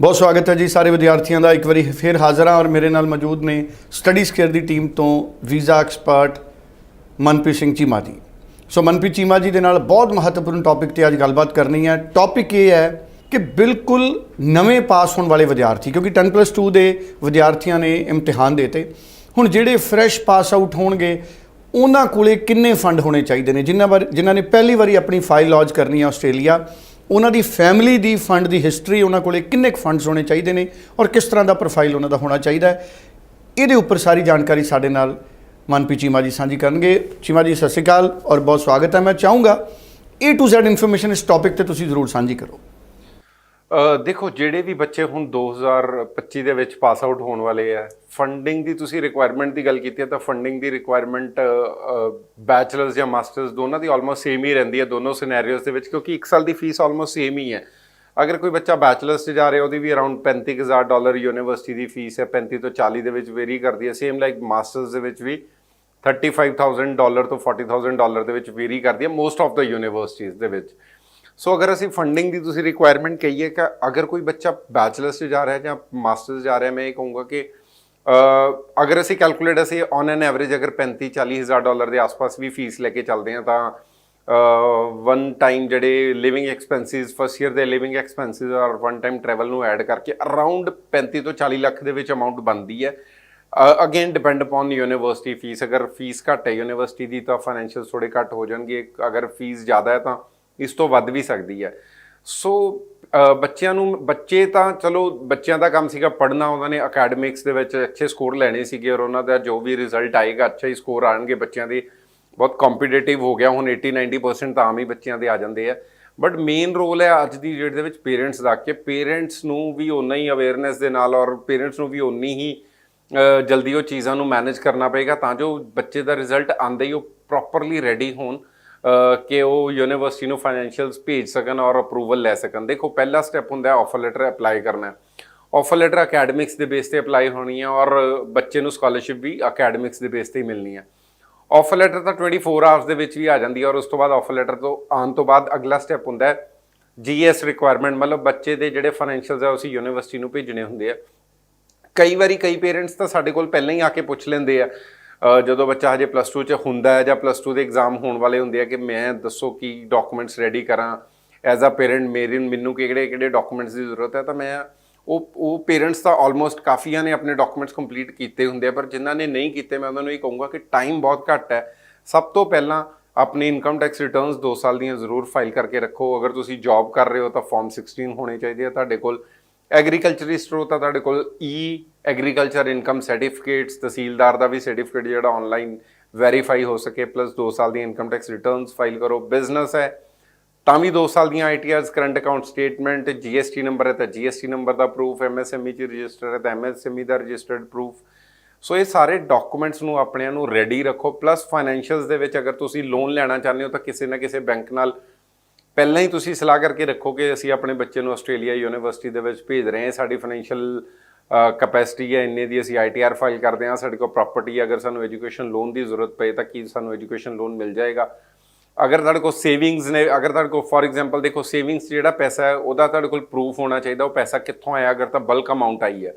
ਬਹੁਤ ਸਵਾਗਤ ਹੈ ਜੀ ਸਾਰੇ ਵਿਦਿਆਰਥੀਆਂ ਦਾ। ਇੱਕ ਵਾਰੀ ਫਿਰ ਹਾਜ਼ਰ ਹਾਂ ਔਰ ਮੇਰੇ ਨਾਲ ਮੌਜੂਦ ਨੇ ਸਟੱਡੀ ਸਕੇਅਰ ਦੀ ਟੀਮ ਤੋਂ visa expert Manpreet Singh Cheema ji. So Manpreet Cheema ਜੀ ਦੇ ਨਾਲ ਬਹੁਤ ਮਹੱਤਵਪੂਰਨ ਟੌਪਿਕ ਤੇ ਅੱਜ ਗੱਲਬਾਤ ਕਰਨੀ ਹੈ। ਟੌਪਿਕ ਇਹ ਹੈ ਕਿ ਬਿਲਕੁਲ ਨਵੇਂ ਪਾਸ ਹੋਣ ਵਾਲੇ ਵਿਦਿਆਰਥੀ, ਕਿਉਂਕਿ 10+2 ਦੇ ਵਿਦਿਆਰਥੀਆਂ ਨੇ ਇਮਤਿਹਾਨ ਦਿੱਤੇ। ਹੁਣ ਜਿਹੜੇ ਫਰੈਸ਼ ਪਾਸ ਆਊਟ ਹੋਣਗੇ, ਉਹਨਾਂ ਕੋਲੇ ਕਿੰਨੇ ਫੰਡ ਹੋਣੇ ਚਾਹੀਦੇ ਨੇ? ਜਿਨ੍ਹਾਂ ਬਾਰੇ ਜਿਨ੍ਹਾਂ ਨੇ ਪਹਿਲੀ ਵਾਰੀ ਆਪਣੀ ਫਾਈਲ ਲੌਂਚ ਕਰਨੀ ਹੈ ਆਸਟ੍ਰੇਲੀਆ। ਉਹਨਾਂ ਦੀ ਫੈਮਿਲੀ ਦੀ ਫੰਡ ਦੀ ਹਿਸਟਰੀ ਉਹਨਾਂ ਕੋਲੇ ਕਿੰਨੇ ਕੁ ਫੰਡਸ ਹੋਣੇ ਚਾਹੀਦੇ ਨੇ ਔਰ ਕਿਸ ਤਰ੍ਹਾਂ ਦਾ ਪ੍ਰੋਫਾਈਲ ਉਹਨਾਂ ਦਾ ਹੋਣਾ ਚਾਹੀਦਾ ਹੈ, ਇਹਦੇ ਉੱਪਰ ਸਾਰੀ ਜਾਣਕਾਰੀ ਸਾਡੇ ਨਾਲ ਮਨਪ੍ਰੀਤ ਚੀਮਾ ਜੀ ਸਾਂਝੀ ਕਰਨਗੇ। ਚੀਮਾ ਜੀ, ਸਤਿ ਸ਼੍ਰੀ ਅਕਾਲ ਔਰ ਬਹੁਤ ਸਵਾਗਤ ਹੈ। ਮੈਂ ਚਾਹੂੰਗਾ A to Z ਇਨਫੋਰਮੇਸ਼ਨ ਇਸ ਟੌਪਿਕ ਤੇ ਤੁਸੀਂ ਜ਼ਰੂਰ ਸਾਂਝੀ ਕਰੋ। ਦੇਖੋ, ਜਿਹੜੇ ਵੀ ਬੱਚੇ ਹੁਣ 2025 ਦੇ ਵਿੱਚ ਪਾਸ ਆਊਟ ਹੋਣ ਵਾਲੇ ਆ ਫੰਡਿੰਗ ਦੀ ਤੁਸੀਂ ਰਿਕੁਆਇਰਮੈਂਟ ਦੀ ਗੱਲ ਕੀਤੀ ਹੈ, ਤਾਂ ਫੰਡਿੰਗ ਦੀ ਰਿਕੁਆਇਰਮੈਂਟ ਬੈਚਲਰਸ ਜਾਂ ਮਾਸਟਰਸ ਦੋਨਾਂ ਦੀ ਆਲਮੋਸਟ ਸੇਮ ਹੀ ਰਹਿੰਦੀ ਹੈ, ਦੋਨੋਂ ਸਿਨੈਰੀਓਜ਼ ਦੇ ਵਿੱਚ, ਕਿਉਂਕਿ 1 ਸਾਲ ਦੀ ਫੀਸ ਆਲਮੋਸਟ ਸੇਮ ਹੀ ਹੈ। ਅਗਰ ਕੋਈ ਬੱਚਾ ਬੈਚਲਰਸ 'ਚ ਜਾ ਰਿਹਾ, ਉਹਦੀ ਵੀ ਅਰਾਊਂਡ 35000 ਡਾਲਰ ਯੂਨੀਵਰਸਿਟੀ ਦੀ ਫੀਸ ਹੈ 35 ਤੋਂ 40 ਦੇ ਵਿੱਚ ਵੇਰੀ ਕਰਦੀ ਹੈ ਸੇਮ ਲਾਈਕ ਮਾਸਟਰਸ ਦੇ ਵਿੱਚ ਵੀ 35000 ਡਾਲਰ ਤੋਂ 40000 ਡਾਲਰ ਦੇ ਵਿੱਚ ਵੇਰੀ ਕਰਦੀ ਹੈ ਮੋਸਟ ਆਫ ਦਾ ਯੂਨੀਵਰਸਿਟੀਜ਼ ਦੇ ਵਿੱਚ। ਸੋ ਅਗਰ ਅਸੀਂ ਫੰਡਿੰਗ ਦੀ ਤੁਸੀਂ ਰਿਕੁਆਇਰਮੈਂਟ ਕਹੀਏ ਕਿ ਅਗਰ ਕੋਈ ਬੱਚਾ ਬੈਚਲਰਸ 'ਚ ਜਾ ਰਿਹਾ ਜਾਂ ਮਾਸਟਰਸ ਜਾ ਰਿਹਾ ਮੈਂ ਇਹ ਕਹੂੰਗਾ ਕਿ ਅਗਰ ਅਸੀਂ ਕੈਲਕੂਲੇਟ ਅਸੀਂ ਔਨ ਐਨ ਐਵਰੇਜ ਅਗਰ 35 40 ਹਜ਼ਾਰ ਡਾਲਰ ਦੇ ਆਸ-ਪਾਸ ਵੀ ਫੀਸ ਲੈ ਕੇ ਚੱਲਦੇ ਹਾਂ ਤਾਂ ਵਨ ਟਾਈਮ ਜਿਹੜੇ ਲਿਵਿੰਗ ਐਕਸਪੈਂਸਿਸ ਫਸਟ ਈਅਰ ਦੇ ਲਿਵਿੰਗ ਐਕਸਪੈਂਸਿਸ ਔਰ ਵਨ ਟਾਈਮ ਟਰੈਵਲ ਨੂੰ ਐਡ ਕਰਕੇ ਅਰਾਊਂਡ 35 ਤੋਂ 40 ਲੱਖ ਦੇ ਵਿੱਚ ਅਮਾਉਂਟ ਬਣਦੀ ਹੈ again depend upon university fees ਅਗਰ ਫੀਸ ਘੱਟ ਹੈ ਯੂਨੀਵਰਸਿਟੀ ਦੀ ਤਾਂ ਫਾਈਨੈਂਸ਼ੀਅਲ ਥੋੜੇ ਘੱਟ ਹੋ ਜਾਣਗੇ ਅਗਰ ਫੀਸ ਜ਼ਿਆਦਾ ਹੈ ਤਾਂ ਇਸ ਤੋਂ ਵੱਧ ਵੀ ਸਕਦੀ ਹੈ। ਸੋ ਬੱਚਿਆਂ ਨੂੰ, ਬੱਚੇ ਤਾਂ ਚਲੋ, ਬੱਚਿਆਂ ਦਾ ਕੰਮ ਸੀਗਾ ਪੜ੍ਹਨਾ, ਉਹਨਾਂ ਨੇ ਅਕੈਡਮਿਕਸ ਦੇ ਵਿੱਚ ਅੱਛੇ ਸਕੋਰ ਲੈਣੇ ਸੀਗੇ ਔਰ ਉਹਨਾਂ ਦਾ ਜੋ ਵੀ ਰਿਜ਼ਲਟ ਆਏਗਾ, ਅੱਛਾ ਹੀ ਸਕੋਰ ਆਣਗੇ ਬੱਚਿਆਂ ਦੇ। ਬਹੁਤ ਕੰਪੀਟੀਟਿਵ ਹੋ ਗਿਆ, ਹੁਣ 80 90% ਤਾਂ ਆਮ ਹੀ ਬੱਚਿਆਂ ਦੇ ਆ ਜਾਂਦੇ ਆ। ਬਟ ਮੇਨ ਰੋਲ ਹੈ ਅੱਜ ਦੀ ਡੇਟ ਦੇ ਵਿੱਚ ਪੇਰੈਂਟਸ ਦਾ ਕਿ ਪੇਰੈਂਟਸ ਨੂੰ ਵੀ ਉਨਾ ਹੀ ਅਵੇਅਰਨੈਸ ਦੇ ਨਾਲ ਔਰ ਪੇਰੈਂਟਸ ਨੂੰ ਵੀ ਉਨੀ ਹੀ ਜਲਦੀ ਉਹ ਚੀਜ਼ਾਂ ਨੂੰ ਮੈਨੇਜ ਕਰਨਾ ਪਏਗਾ ਤਾਂ ਜੋ ਬੱਚੇ ਦਾ ਰਿਜ਼ਲਟ ਆਂਦੇ ਹੀ ਉਹ ਪ੍ਰੋਪਰਲੀ ਰੈਡੀ ਹੋਣ। ਕਿ ਉਹ ਯੂਨੀਵਰਸਿਟੀ ਨੂੰ ਫਾਈਨੈਂਸ਼ੀਅਲਸ ਭੇਜ ਸਕਣ ਔਰ ਅਪਰੂਵਲ ਲੈ ਸਕਣ। ਦੇਖੋ, ਪਹਿਲਾ ਸਟੈਪ ਹੁੰਦਾ ਹੈ ਆਫਰ ਲੈਟਰ ਅਪਲਾਈ ਕਰਨਾ। ਆਫਰ ਲੈਟਰ ਅਕੈਡਮਿਕਸ ਦੇ ਬੇਸ ਤੇ ਅਪਲਾਈ ਹੋਣੀ ਹੈ ਔਰ ਬੱਚੇ ਨੂੰ ਸਕਾਲਰਸ਼ਿਪ ਵੀ ਅਕੈਡਮਿਕਸ ਦੇ ਬੇਸ ਤੇ ਹੀ ਮਿਲਣੀ ਹੈ। ਆਫਰ ਲੈਟਰ ਤਾਂ 24 ਆਵਰਸ ਦੇ ਵਿੱਚ ਵੀ ਆ ਜਾਂਦੀ ਹੈ ਔਰ ਉਸ ਤੋਂ ਬਾਅਦ ਆਫਰ ਲੈਟਰ ਤੋਂ ਆਉਣ ਤੋਂ ਬਾਅਦ ਅਗਲਾ ਸਟੈਪ ਹੁੰਦਾ ਹੈ ਜੀਐਸ ਰਿਕੁਆਇਰਮੈਂਟ ਮਤਲਬ ਬੱਚੇ ਦੇ ਜਿਹੜੇ ਫਾਈਨੈਂਸ਼ੀਅਲਸ ਆ ਉਸੇ ਯੂਨੀਵਰਸਿਟੀ ਨੂੰ ਭੇਜਣੇ ਹੁੰਦੇ ਆ। ਕਈ ਵਾਰੀ ਕਈ ਪੇਰੈਂਟਸ ਤਾਂ ਸਾਡੇ ਕੋਲ ਪਹਿਲਾਂ ਹੀ ਆ ਕੇ ਪੁੱਛ ਲੈਂਦੇ ਆ ਜਦੋਂ ਬੱਚਾ ਹਜੇ ਪਲੱਸ 2 ਚ ਹੁੰਦਾ ਹੈ ਜਾਂ ਪਲੱਸ 2 ਦੇ ਐਗਜ਼ਾਮ ਹੋਣ ਵਾਲੇ ਹੁੰਦੇ ਆ ਕਿ ਮੈਂ ਦੱਸੋ ਕੀ ਡਾਕੂਮੈਂਟਸ ਰੈਡੀ ਕਰਾਂ ਐਜ਼ ਅ ਪੇਰੈਂਟ ਮੇਰੇ, ਮੈਨੂੰ ਕਿਹੜੇ ਕਿਹੜੇ ਡਾਕੂਮੈਂਟਸ ਦੀ ਜ਼ਰੂਰਤ ਹੈ ਤਾਂ ਮੈਂ ਉਹ ਉਹ ਪੇਰੈਂਟਸ ਤਾਂ ਆਲਮੋਸਟ ਕਾਫੀਆਂ ਨੇ ਆਪਣੇ ਡਾਕੂਮੈਂਟਸ ਕੰਪਲੀਟ ਕੀਤੇ ਹੁੰਦੇ ਆ, ਪਰ ਜਿਨ੍ਹਾਂ ਨੇ ਨਹੀਂ ਕੀਤੇ ਮੈਂ ਉਹਨਾਂ ਨੂੰ ਇਹ ਕਹੂੰਗਾ ਕਿ ਟਾਈਮ ਬਹੁਤ ਘੱਟ ਹੈ। ਸਭ ਤੋਂ ਪਹਿਲਾਂ ਆਪਣੀ ਇਨਕਮ ਟੈਕਸ ਰਿਟਰਨਸ 2 ਸਾਲ ਦੀਆਂ ਜ਼ਰੂਰ ਫਾਈਲ ਕਰਕੇ ਰੱਖੋ। ਅਗਰ ਤੁਸੀਂ ਜੌਬ ਕਰ ਰਹੇ ਹੋ ਤਾਂ ਫਾਰਮ 16 ਹੋਣੇ ਚਾਹੀਦੇ ਆ। ਤੁਹਾਡੇ ਕੋਲ ਐਗਰੀਕਲਚਰੀ ਹੋ ਤਾਂ ਤੁਹਾਡੇ ਕੋਲ ਈ ਐਗਰੀਕਲਚਰ ਇਨਕਮ ਸਰਟੀਫਿਕੇਟਸ ਤਹਿਸੀਲਦਾਰ ਦਾ ਵੀ ਸਰਟੀਫਿਕੇਟ ਜਿਹੜਾ ਆਨਲਾਈਨ ਵੈਰੀਫਾਈ ਹੋ ਸਕੇ ਪਲੱਸ 2 ਸਾਲ ਦੀ ਇਨਕਮ ਟੈਕਸ ਰਿਟਰਨਸ ਫਾਈਲ ਕਰੋ ਬਿਜ਼ਨਸ ਹੈ, ਤਾਂ ਵੀ 2 ਸਾਲ ਦੀਆਂ ITRs current account statement GST number ਹੈ ਤਾਂ ਜੀਐਸਟੀ ਨੰਬਰ ਦਾ ਪ੍ਰੂਫ ਐਮਐਸਐਮਈ ਚ ਰਜਿਸਟਰ ਹੈ ਤਾਂ ਐਮਐਸਐਮਈ ਦਾ ਰਜਿਸਟਰਡ ਪ੍ਰੂਫ ਸੋ ਇਹ ਸਾਰੇ ਡਾਕੂਮੈਂਟਸ ਨੂੰ ਆਪਣਿਆਂ ਨੂੰ ਰੈਡੀ ਰੱਖੋ ਪਲੱਸ ਫਾਈਨੈਂਸ਼ੀਅਲਸ ਦੇ ਵਿੱਚ ਅਗਰ ਤੁਸੀਂ ਲੋਨ ਲੈਣਾ ਚਾਹੁੰਦੇ ਹੋ ਤਾਂ ਕਿਸੇ ਨਾ ਕਿਸੇ ਬੈਂਕ ਨਾਲ ਪਹਿਲਾਂ ਹੀ ਤੁਸੀਂ ਸਲਾਹ ਕਰਕੇ ਰੱਖੋ ਕਿ ਅਸੀਂ ਆਪਣੇ ਬੱਚੇ ਨੂੰ ਆਸਟ੍ਰੇਲੀਆ ਯੂਨੀਵਰਸਿਟੀ ਦੇ ਵਿੱਚ ਭੇਜ ਰਹੇ ਹਾਂ, ਸਾਡੀ ਫਾਈਨੈਂਸ਼ੀਅਲ ਕਪੈਸਿਟੀ ਹੈ ਇੰਨੇ ਦੀ, ਅਸੀਂ ਆਈਟੀਆਰ ਫਾਈਲ ਕਰਦੇ ਹਾਂ, ਸਾਡੇ ਕੋਲ ਪ੍ਰਾਪਰਟੀ ਅਗਰ ਸਾਨੂੰ ਐਜੂਕੇਸ਼ਨ ਲੋਨ ਦੀ ਜ਼ਰੂਰਤ ਪਏ ਤਾਂ ਕੀ ਸਾਨੂੰ ਐਜੂਕੇਸ਼ਨ ਲੋਨ ਮਿਲ ਜਾਏਗਾ? ਅਗਰ ਤੁਹਾਡੇ ਕੋਲ ਸੇਵਿੰਗਸ ਨੇ, ਅਗਰ ਤੁਹਾਡੇ ਕੋਲ ਫੋਰ ਐਗਜ਼ਾਮਪਲ ਦੇਖੋ ਸੇਵਿੰਗਸ ਜਿਹੜਾ ਪੈਸਾ ਹੈ, ਉਹਦਾ ਤੁਹਾਡੇ ਕੋਲ ਪ੍ਰੂਫ ਹੋਣਾ ਚਾਹੀਦਾ, ਉਹ ਪੈਸਾ ਕਿੱਥੋਂ ਆਇਆ, ਅਗਰ ਤਾਂ ਬਲਕ ਅਮਾਉਂਟ ਆਈ ਹੈ।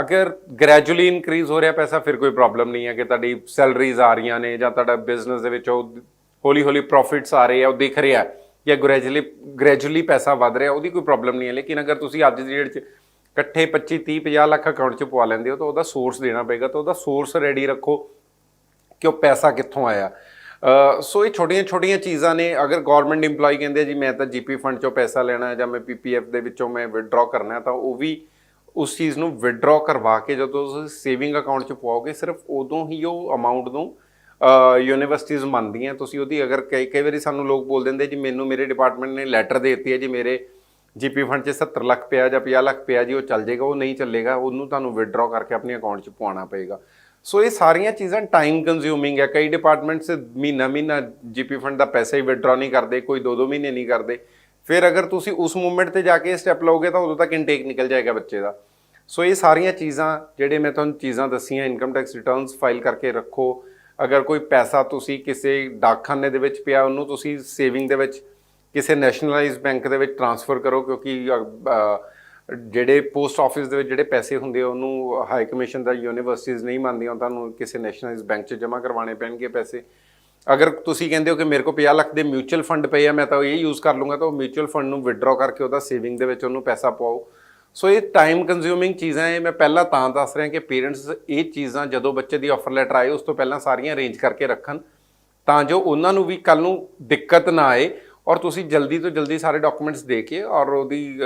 ਅਗਰ ਗ੍ਰੈਜੂਅਲੀ ਇਨਕਰੀਜ਼ ਹੋ ਰਿਹਾ ਪੈਸਾ, ਫਿਰ ਕੋਈ ਪ੍ਰੋਬਲਮ ਨਹੀਂ ਹੈ ਕਿ ਤੁਹਾਡੀ ਸੈਲਰੀਜ਼ ਆ ਰਹੀਆਂ ਨੇ ਜਾਂ ਤੁਹਾਡਾ ਬਿਜ਼ਨਸ ਦੇ ਵਿੱਚ ਉਹ ਹੌਲੀ ਹੌਲੀ ਪ੍ਰੋਫਿਟਸ ਆ ਰਹੇ ਆ ਉਹ ਦਿਖ ਰਿਹਾ ਹੈ। ਜਾਂ ਗ੍ਰੈਜੂਅਲੀ ਗ੍ਰੈਜੂਅਲੀ ਪੈਸਾ ਵਧ ਰਿਹਾ, ਉਹਦੀ ਕੋਈ ਪ੍ਰੋਬਲਮ ਨਹੀਂ ਹੈ। ਲੇਕਿਨ ਅਗਰ ਤੁਸੀਂ ਅੱਜ ਦੀ ਡੇਟ 'ਚ ਇਕੱਠੇ 25 30 50 ਲੱਖ ਅਕਾਊਂਟ 'ਚ ਪਵਾ ਲੈਂਦੇ ਹੋ, ਤਾਂ ਉਹਦਾ ਸੋਰਸ ਦੇਣਾ ਪਏਗਾ, ਤਾਂ ਉਹਦਾ ਸੋਰਸ ਰੈਡੀ ਰੱਖੋ ਕਿ ਉਹ ਪੈਸਾ ਕਿੱਥੋਂ ਆਇਆ। ਸੋ ਇਹ ਛੋਟੀਆਂ ਛੋਟੀਆਂ ਚੀਜ਼ਾਂ ਨੇ। ਅਗਰ ਗਵਰਨਮੈਂਟ EMPLOYE ਕਹਿੰਦੇ ਆ ਜੀ, ਮੈਂ ਤਾਂ ਜੀਪੀ ਫੰਡ ਚੋਂ ਪੈਸਾ ਲੈਣਾ ਹੈ ਜਾਂ ਮੈਂ ਪੀਪੀਐਫ ਦੇ ਵਿੱਚੋਂ ਮੈਂ ਵਿਡਰਾਅ ਕਰਨਾ ਤਾਂ ਉਹ ਵੀ ਉਸ ਚੀਜ਼ ਨੂੰ ਵਿਡਰਾਅ ਕਰਵਾ ਕੇ ਜਦੋਂ ਤੁਸੀਂ ਸੇਵਿੰਗ ਅਕਾਊਂਟ 'ਚ ਪਾਓਗੇ ਸਿਰਫ ਉਦੋਂ ਹੀ ਉਹ ਅਮਾਉਂਟ ਨੂੰ ਯੂਨੀਵਰਸਿਟੀਜ਼ ਮੰਨਦੀਆਂ। ਤੁਸੀਂ ਉਹਦੀ ਅਗਰ ਕਈ ਕਈ ਵਾਰੀ ਸਾਨੂੰ ਲੋਕ ਬੋਲ ਦਿੰਦੇ ਜੀ, ਮੈਨੂੰ ਮੇਰੇ ਡਿਪਾਰਟਮੈਂਟ ਨੇ ਲੈਟਰ ਦੇ ਦਿੱਤੀ ਹੈ ਜੀ, ਮੇਰੇ ਜੀਪੀ ਫੰਡ 'ਚ 70 ਲੱਖ ਪਿਆ ਜਾਂ 50 ਲੱਖ ਪਿਆ ਜੀ, ਉਹ ਚੱਲ ਜਾਏਗਾ, ਉਹ ਨਹੀਂ ਚੱਲੇਗਾ, ਉਹਨੂੰ ਤੁਹਾਨੂੰ ਵਿਡਰਾਅ ਕਰਕੇ ਆਪਣੇ ਅਕਾਊਂਟ 'ਚ ਪਵਾਉਣਾ ਪਏਗਾ। ਸੋ ਇਹ ਸਾਰੀਆਂ ਚੀਜ਼ਾਂ ਟਾਈਮ ਕੰਜ਼ਿਊਮਿੰਗ ਹੈ ਕਈ ਡਿਪਾਰਟਮੈਂਟਸ ਮਹੀਨਾ ਮਹੀਨਾ ਜੀਪੀ ਫੰਡ ਦਾ ਪੈਸਾ ਹੀ ਵਿਡਰਾਅ ਨਹੀਂ ਕਰਦੇ, ਕੋਈ 2-2 ਮਹੀਨੇ ਨਹੀਂ ਕਰਦੇ। ਫਿਰ ਅਗਰ ਤੁਸੀਂ ਉਸ ਮੂਵਮੈਂਟ ਤੇ ਜਾ ਕੇ ਸਟੈਪ ਲਓਗੇ, ਤਾਂ ਉਦੋਂ ਤੱਕ ਇਨਟੇਕ ਨਿਕਲ ਜਾਏਗਾ ਬੱਚੇ ਦਾ। ਸੋ ਇਹ ਸਾਰੀਆਂ ਚੀਜ਼ਾਂ, ਜਿਹੜੇ ਮੈਂ ਤੁਹਾਨੂੰ ਚੀਜ਼ਾਂ ਦੱਸੀਆਂ ਇਨਕਮ ਟੈਕਸ ਰਿਟਰਨਸ ਫਾਈਲ ਕਰਕੇ ਰੱਖੋ ਅਗਰ ਕੋਈ ਪੈਸਾ ਤੁਸੀਂ ਕਿਸੇ ਡਾਕਖਾਨੇ ਦੇ ਵਿੱਚ ਪਿਆ, ਉਹਨੂੰ ਤੁਸੀਂ ਸੇਵਿੰਗ ਦੇ ਵਿੱਚ, ਕਿਸੇ ਨੈਸ਼ਨਲਾਈਜ਼ਡ ਬੈਂਕ ਦੇ ਵਿੱਚ ਟ੍ਰਾਂਸਫਰ ਕਰੋ, ਕਿਉਂਕਿ ਜਿਹੜੇ ਪੋਸਟ ਆਫਿਸ ਦੇ ਵਿੱਚ ਜਿਹੜੇ ਪੈਸੇ ਹੁੰਦੇ ਆ, ਉਹਨੂੰ ਹਾਈ ਕਮਿਸ਼ਨ ਦਾ ਯੂਨੀਵਰਸਿਟੀਜ਼ ਨਹੀਂ ਮੰਨਦੀਆਂ ਤੁਹਾਨੂੰ ਕਿਸੇ ਨੈਸ਼ਨਲਾਈਜ਼ ਬੈਂਕ 'ਚ ਜਮ੍ਹਾਂ ਕਰਵਾਉਣੇ ਪੈਣਗੇ ਪੈਸੇ। ਅਗਰ ਤੁਸੀਂ ਕਹਿੰਦੇ ਹੋ ਕਿ ਮੇਰੇ ਕੋਲ 50 ਲੱਖ ਦੇ ਮਿਊਚੁਅਲ ਫੰਡ ਪਏ ਆ, ਮੈਂ ਤਾਂ ਇਹ ਯੂਜ਼ ਕਰ ਲੂੰਗਾ, ਤਾਂ ਉਹ ਮਿਊਚੁਅਲ ਫੰਡ ਨੂੰ ਵਿਡਰਾਅ ਕਰਕੇ ਉਹਦਾ ਸੇਵਿੰਗ ਦੇ ਵਿੱਚ ਉਹਨੂੰ ਪੈਸਾ ਪਾਓ। ਸੋ ਇਹ ਟਾਈਮ ਕੰਜ਼ਿਊਮਿੰਗ ਚੀਜ਼ਾਂ ਇਹ ਮੈਂ ਪਹਿਲਾਂ ਤਾਂ ਦੱਸ ਰਿਹਾ ਕਿ ਪੇਰੈਂਟਸ ਇਹ ਚੀਜ਼ਾਂ ਜਦੋਂ ਬੱਚੇ ਦੀ ਆਫਰ ਲੈਟਰ ਆਏ, ਉਸ ਤੋਂ ਪਹਿਲਾਂ ਸਾਰੀਆਂ ਅਰੇਂਜ ਕਰਕੇ ਰੱਖਣ ਤਾਂ ਜੋ ਉਹਨਾਂ ਨੂੰ ਵੀ ਕੱਲ ਨੂੰ ਦਿੱਕਤ ਨਾ ਆਏ ਔਰ ਤੁਸੀਂ ਜਲਦੀ ਤੋਂ ਜਲਦੀ ਸਾਰੇ ਡਾਕੂਮੈਂਟਸ ਦੇ ਕੇ ਔਰ ਉਹਦੀ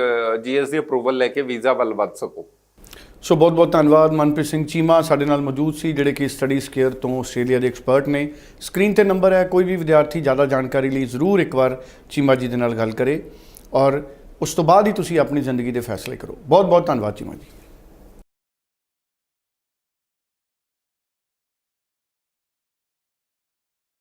ਜੀਐਸ ਦੀ ਅਪਰੂਵਲ ਲੈ ਕੇ ਵੀਜ਼ਾ ਵੱਲ ਵੱਧ ਸਕੋ। ਸੋ ਬਹੁਤ ਬਹੁਤ ਧੰਨਵਾਦ ਮਨਪ੍ਰੀਤ ਸਿੰਘ ਚੀਮਾ ਸਾਡੇ ਨਾਲ ਮੌਜੂਦ ਸੀ, ਜਿਹੜੇ ਕਿ ਸਟੱਡੀ ਕੇਅਰ ਤੋਂ ਆਸਟ੍ਰੇਲੀਆ ਦੇ ਐਕਸਪਰਟ ਨੇ। ਸਕਰੀਨ ਤੇ ਨੰਬਰ ਹੈ, ਕੋਈ ਵੀ ਵਿਦਿਆਰਥੀ ਜ਼ਿਆਦਾ ਜਾਣਕਾਰੀ ਲਈ ਜ਼ਰੂਰ ਇੱਕ ਵਾਰ ਚੀਮਾ ਜੀ ਦੇ ਨਾਲ ਗੱਲ ਕਰੇ। ਔਰ ਉਸ ਤੋਂ ਬਾਅਦ ਹੀ ਤੁਸੀਂ ਆਪਣੀ ਜ਼ਿੰਦਗੀ ਦੇ ਫੈਸਲੇ ਕਰੋ। ਬਹੁਤ ਬਹੁਤ ਧੰਨਵਾਦ ਚੀਮਾ ਜੀ।